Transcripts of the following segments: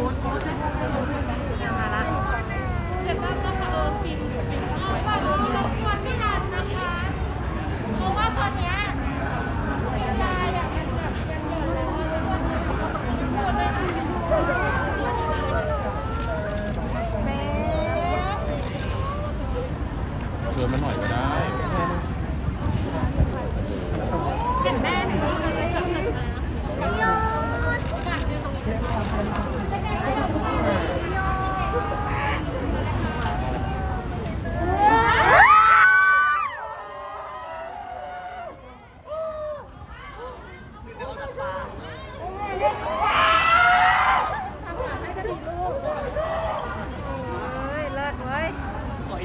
ค้ดโค้ดเนี่ยมาละเดี๋ยวก็ต้องเออปิดปิดเอาก่อนรบกวนไม่นานนะคะเพราะว่าตอนเนี้ยยายอะมันแบบยังอยู่แล้วพูดไม่ได้เดินมาหน่อยก็ได้ เห็นแม่หนูเลยจับจับมาโยนฝากดูตรงนี้ เฮ้ยเลิศเว้ย โอ้ย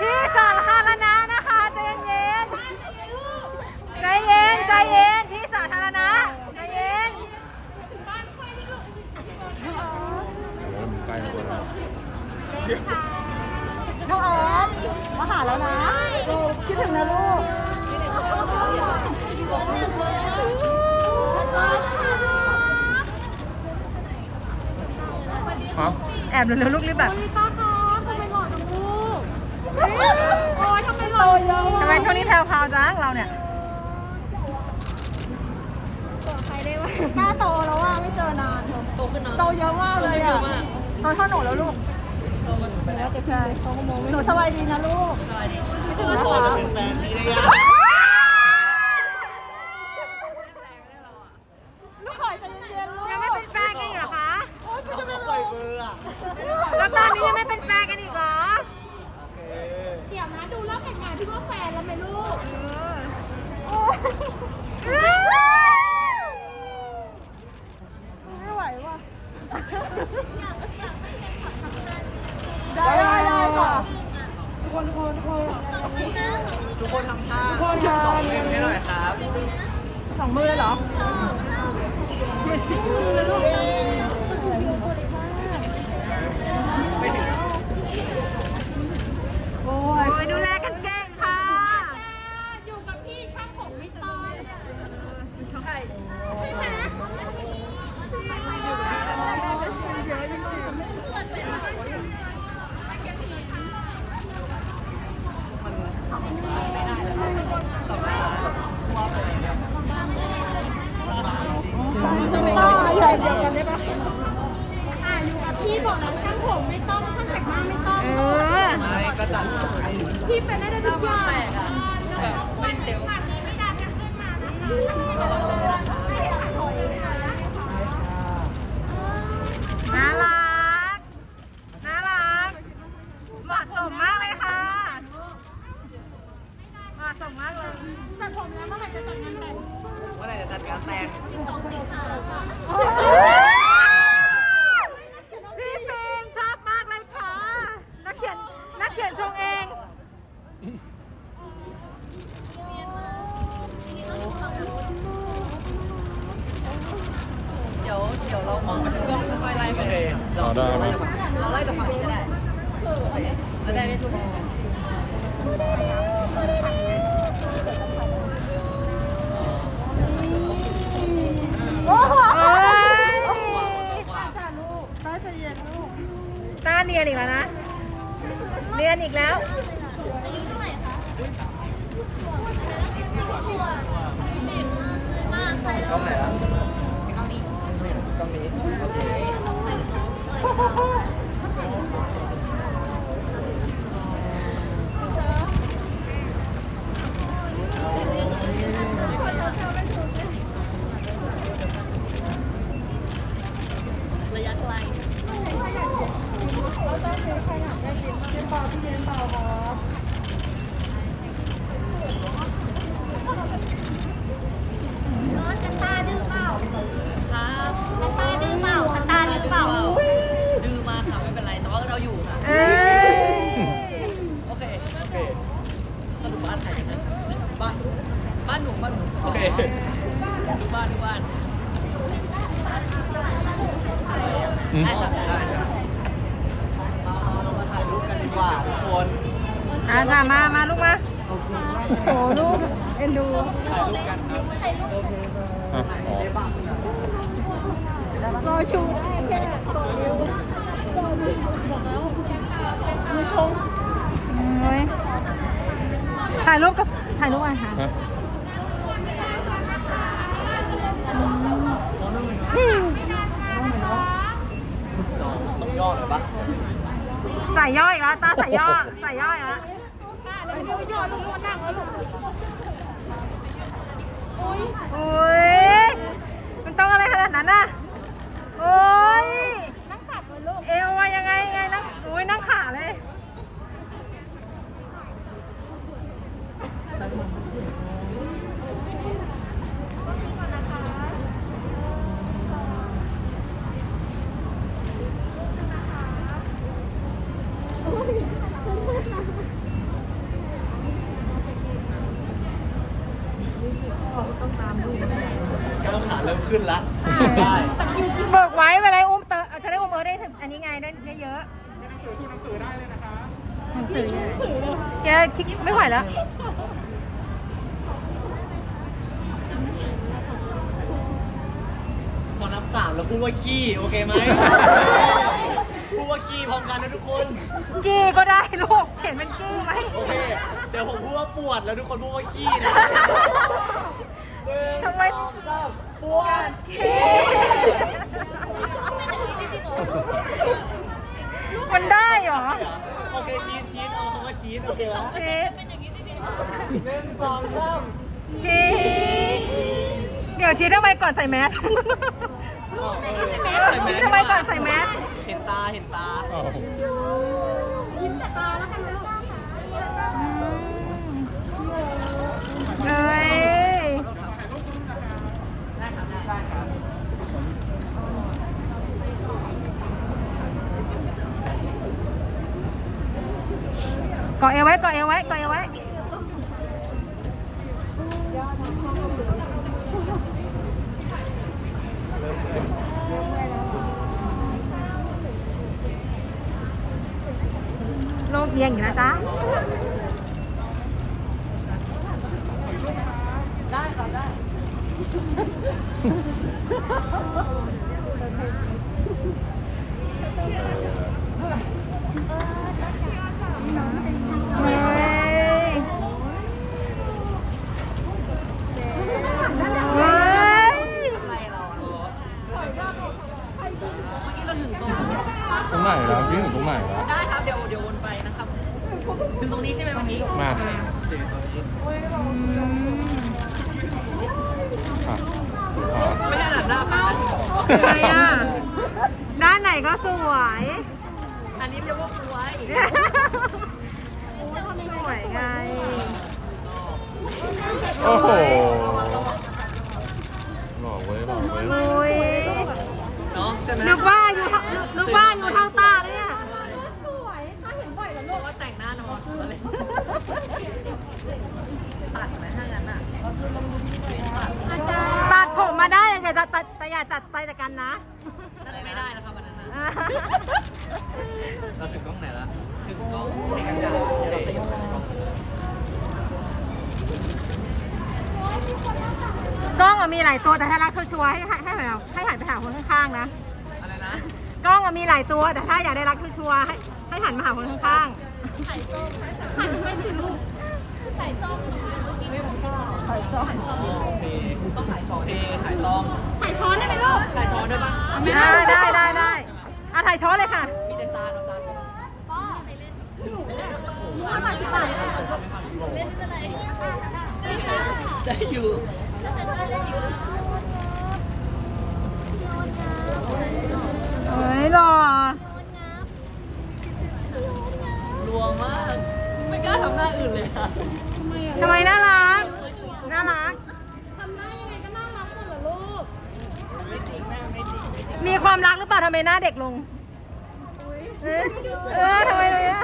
ที่สาธารณะนะคะใจเย็นๆใจเย็นใจเย็นที่สาธารณะใจเย็น โอ้ยมันใกล้มาแล้ว น้องออมมาหาแล้วนะคิดถึงนะลูก ครับแอบเร็วๆลูกรีบแบบลิต้าคะทำไมหล่อจังลูกโอ้ยทำไมหล่อเยอะทำไมช่วงนี้แพรวๆจังเราเนี่ยหน้าโตแล้วอะไม่เจอนานโตขึ้นนานโตเยอะมากเลยอะโตเท่าหนูแล้วลูกหนูสบายดีนะลูกสบายดีไม่ถึงแล้วค่ะลูกขอยใจเย็นๆลูก ยังไม่เป็นแฟนกันอีกเหรอคะ โอ๊ยจะไม่ปล่อยมืออะ แล้วตอนนี้ยังไม่เป็นแฟนกันอีกเหรอ เดี๋ยวนะดูแล้วแต่งงานพี่ว่าแฟนแล้วไหมลูก ไม่ไหวว่ะ ได้ได้ได้ก่อนทุกคนทำท่าทุกคนสองมือให้หน่อยครับสองมือเลยเหรอ โอ้ยดูแลกันเก่งค่ะ อยู่กับพี่ช่างผมไม่ตอนใช่ใช่ไหม ใหญ่เดียวกันได้ปะ อะอยู่กับพี่บอกแล้วช่างผมไม่ต้องช่างแต่งหน้าไม่ต้อง เออ ไม่ก็จัด พี่เป็นได้ทุกอย่างไม่เซลไม่ได้จะขึ้นมานะคะ น่ารัก น่ารัก เหมาะสมมากเลยค่ะ เหมาะสมมากเลย แต่ผมแล้วเมื่อไหร่จะจัดงานแต่ง เมื่อไหร่จะจัดงานแต่ง พี่ฟิล์มชอบมากเลยค่ะ นักเขียน นักเขียนชงเอง เดี๋ยวเดี๋ยวเรามองไปที่กล้องค่อยๆไล่ไป โอเค เอา ได้ไหมเราไล่จากฝั่งนี้ก็ได้โอเคแล้วได้ได้ทุกคนโอ้ยว่าตาเนียนอีกแล้วนะเนียนอีกแล้วกล้องไหนล่ะกล้องนี้กล้องนี้โอเค Ha ha ha! บ้านใครนะบ้านบ้านหนูบ้านหนูโอเคดูบ้านดูบ้านอืม ได้ค่ะได้ครับมามาเรามาถ่ายรูปกันดีกว่าทุกคนอะจ้ะมา มาลูกมา โอเคโอ้ลูกเอ็นดูอะอ๋อรอชูได้แค่ต่อนิ้วต่อนิ้วมือชงถ่ายรูปกับถ่ายรูปอะค่ะฮะต้องย่อหน่อยปะใส่ย่ออีกแล้วตาใส่ย่อใส่ย่ออีกแล้วเดี๋ยวย่อลงมานั่งแล้วลูกอุ้ยมันต้องอะไรขนาดนั้นน่ะโอ้ย นั่งตักเลยลูก เอวมายังไงไงนั่งโอ้ยนั่งขาเลย ก้าวขาเริ่มขึ้นละได้ฝึกไว้เวลาอุ้มเตอจะได้อุ้มเออได้ถึงอันนี้ไงได้ได้เยอะหนังสือชูหนังสือได้เลยนะคะหนังสือแกคิดไม่ไหวแล้วพอนับสามแล้วพูดว่าขี้โอเคไหมพู ดว่าขี้พร้อมกันนะทุกคน กี้ก็ได้ลูกเห็นเป็นกี้ไหมโอเค เดี๋ยวผมพูดว่าปวดแล้วทุกคนพูดว่าขี้นะหนึ่งทำไม สองสามปวดมันได้เหรอโอเคชีสชีสเอาคำว่าชีสโอเคไหมเชฟหนึ่งสองสามชีสเดี๋ยวชีสทำไมก่อนใส่แมสอ๋อเออชีสทำไมก่อนใส่แมส เห็นตาเห็นตาอ้าวยิ้มแต่ตาแล้วกันลูกเอ้ยเกาะเอวไว้เกาะเอวไว้เกาะเอวไว้ โลกเอียงอยู่นะจ๊ะ ได้ครับได้ เฮ้ยเฮ้ย อะไรเราเมื่อกี้เราถึงตรง ตรงไหนแล้วพี่ถึงตรงไหนแล้ว ได้ครับ เดี๋ยวเดี๋ยววนไปนะครับถึงตรงนี้ใช่ไหมเมื่อกี้ มา โอเคโอเคตรงนี้ อะอ๋อ ไม่ถนัดหน้าค่ะ ทำไมอะ ด้านไหนก็สวย อันนี้เรียกว่าป่วยสวยไง โอ้โหหล่อเว้ยหล่อเว้ยอุ้ยเนาะใช่ไหมนึกว่าอยู่เท่านึกว่าอยู่เท่าตาเลยเนี่ยสวยถ้าเห็นบ่อยแล้วเพลูกราะว่าแต่งหน้านอนอะไรตัดไหมถ้างั้นอะ อาจารย์ ตัดผมมาได้ยังไงแต่แต่แต่อย่าจัดใจจากกันนะ น่าจะไม่ได้แล้วครับวันนั้นนะเราถึงกล้องไหนละถึงกล้องไหนกันจ้ะเดี๋ยวเราขยับไปกล้องกล้องอะมีหลายตัวแต่ถ้ารักชัวร์ๆให้ให้ให้แบบให้หันไปหาคนข้างๆนะ อะไรนะกล้องอะมีหลายตัวแต่ถ้าอยากได้รักชัวร์ๆให้ให้หันมาหาคนข้างไข่ส้มไข่ไม่สิลูกไข่ส้ม โอเคต้องถ่ายช้อนเอถ่ายซองไข่ช้อนได้ไหมลูกถ่ายช้อนได้ปะได้ได้ได้ได้อะถ่ายช้อนเลยค่ะ มีแต่ตาเราตาม้วนมาสิบบาทเล่นอะไรไม่ได้ได้อะเซ็นได้เล่นอยู่เฮ้ยหล่อรวมมาก ไม่กล้าทำหน้าอื่นเลยอะทำไมน่ารัก น่ารัก ทำหน้ายังไงก็น่ารักหมดเหรอลูกไม่จริงแม่ไม่จริงไม่จริงมีความรักหรือเปล่าทำไมหน้าเด็กลง เออเออทำไมเลยอะ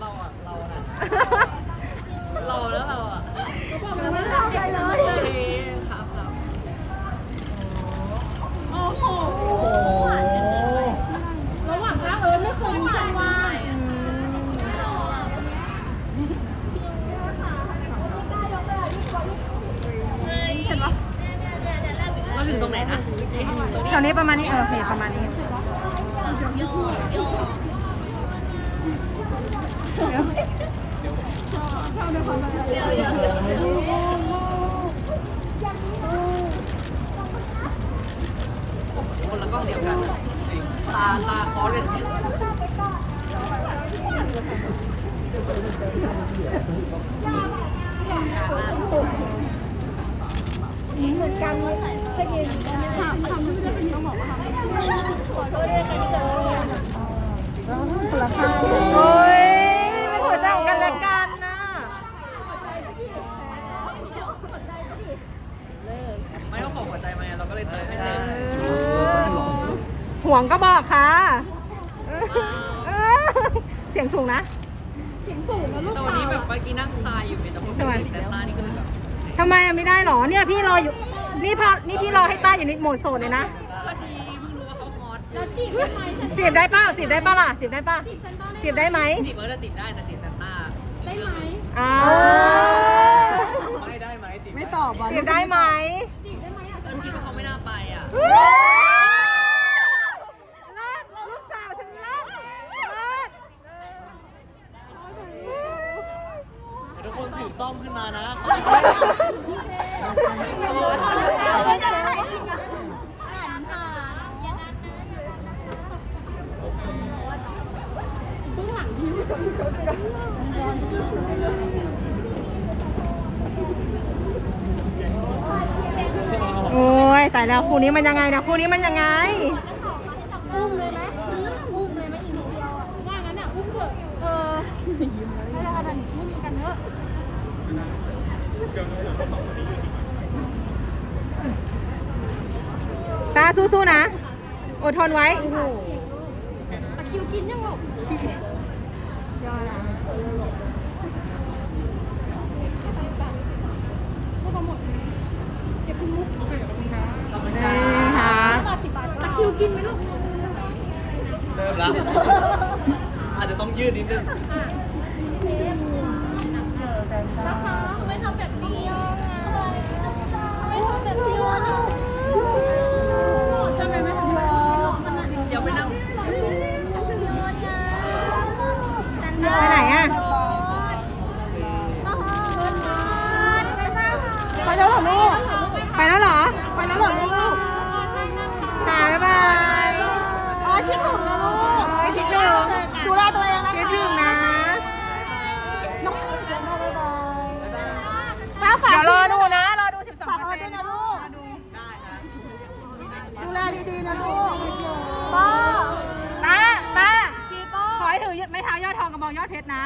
เราอะเรานะเราแล้วเราอะไม่ทำอะไรเลยใช่ครับครับโอ้โหระหว่างทางเออไม่คุ้มฉันว่า อ วๆนี้ประมาณนี้เออโอเคประมาณนี้ คนละกล้องเดียวกัน ตาตาคอเลยโอ้ยเป็นหัวใจของกันและกันนะ ไม่ต้องขอหัวใจมาเราก็เลยเติมไม่เต็ม ห่วงก็บอกค่ะเออเสียงสูงนะแต่วันนี้แบบเมื่อกี้นั่งตายอยู่เป็นแต่ผมเป็นแต่ตานี่ก็เลยแบบทำไมอะไม่ได้หรอเนี่ยพี่รออยู่ นี่พอนี่พี่รอให้ต้าอยู่ในโหมดโสดเลยนะก็ดีเพิ่งรู้ว่าเขาฮอตแล้วจีบได้ไหมจีบได้ป่ะจีบได้ป่ะล่ะจีบได้ป่ะจีบได้ไหมติดเบอร์จะติดได้แต่ติดแต่ตาได้ไหมอ้าวไม่ได้ไหมจิไม่ตอบจีบได้ไหมจีบได้ไหมอะก็คิดว่าเขาไม่น่าไปอะ เลิศลูกสาวฉันเลิศเลิศ ทุกคนถือ ซ่อมขึ้นมานะอ่านะอย่างนั้นนะโอ้ยแต่แล้วคู่นี้มันยังไงนะคู่นี้มันยังไง อุ้มเลยไหมอุ้มเลยไหมอีกนิดเดียวอะว่างั้นอะอุ้มเถอะเออไม่ได้ขนาดนี้อุ้มกันเถอะ ตาสู้ๆนะ อดทนไว้ตะคิวกินยังหรอนี่ค่ะบาทสิบบาทตะคิวกินไหมลูกเริ่มละอาจจะต้องยืดนิดนึง นะคะ Champion. นะ